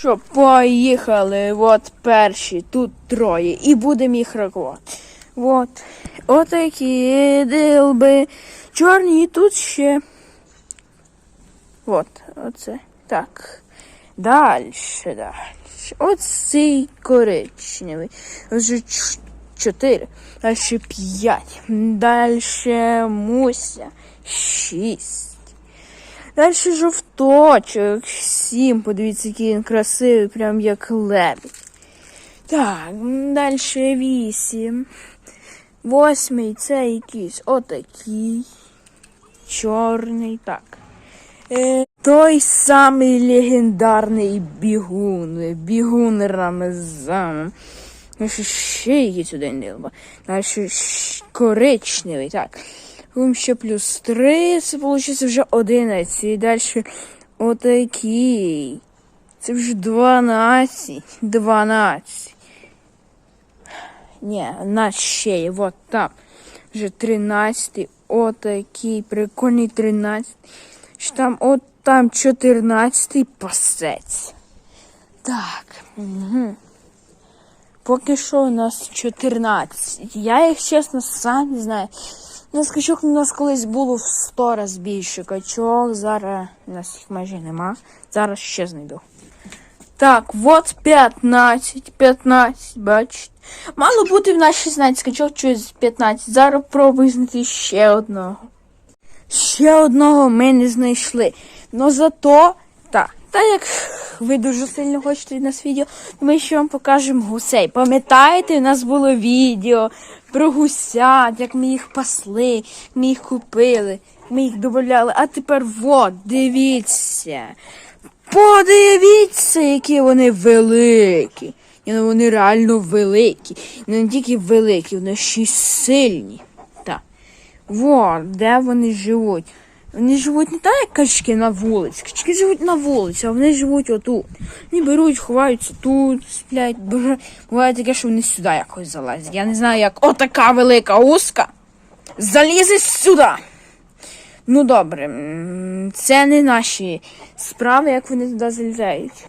Що, поїхали, от перші, тут троє, і будемо їх рахувати. От, отакі дилби, чорні, тут ще. От, оце. Так. Дальше, дальше. Оцей коричневий. Вже чотири. Дальше п'ять. Дальше муся. Шість. Дальше жовточок. Сім. Подивіться, який він красивий, прям як лебідь. Так, дальше вісім. Восьмий це якийсь отакий. Чорний. Так. Е, той самий легендарний бігун. Бігун Рамзан. Ну, ще якийсь один дилба. Далі коричневий, так. Гум ще плюс три, це виходить вже 11. І далі отакий. Це вже 12. 12. Ні, у нас ще є, от там. Вже 13. Отакий прикольний 13. Що там, от там 14 пасець. Так. Угу. Поки що у нас 14. Я їх чесно сам не знаю. На скачок у нас колись було в 100 раз більше качок. Зараз у нас їх майже нема. Зараз ще знайду. Так, от 15, 15, бачите. Мало бути в нас 16 качок, через 15. Зараз пробую знайти ще одного. Ще одного ми не знайшли. Но зато, так, та як ви дуже сильно хочете від нас відео, ми ще вам покажемо гусей. Пам'ятаєте, у нас було відео про гусят, як ми їх пасли, ми їх купили, ми їх додавали. А тепер от, дивіться. Подивіться, які вони великі. І ну, вони реально великі. І не тільки великі, вони ще й сильні. Так. Вот, де вони живуть. Вони живуть не так, як качки на вулиці. Качки живуть на вулиці, а вони живуть отут. Вони беруть, ховаються тут, сплять. Боже, буває таке, що вони сюди якось залазять. Я не знаю, як отака велика узка залізе сюди. Ну добре, це не наші справи, як вони туди залізають.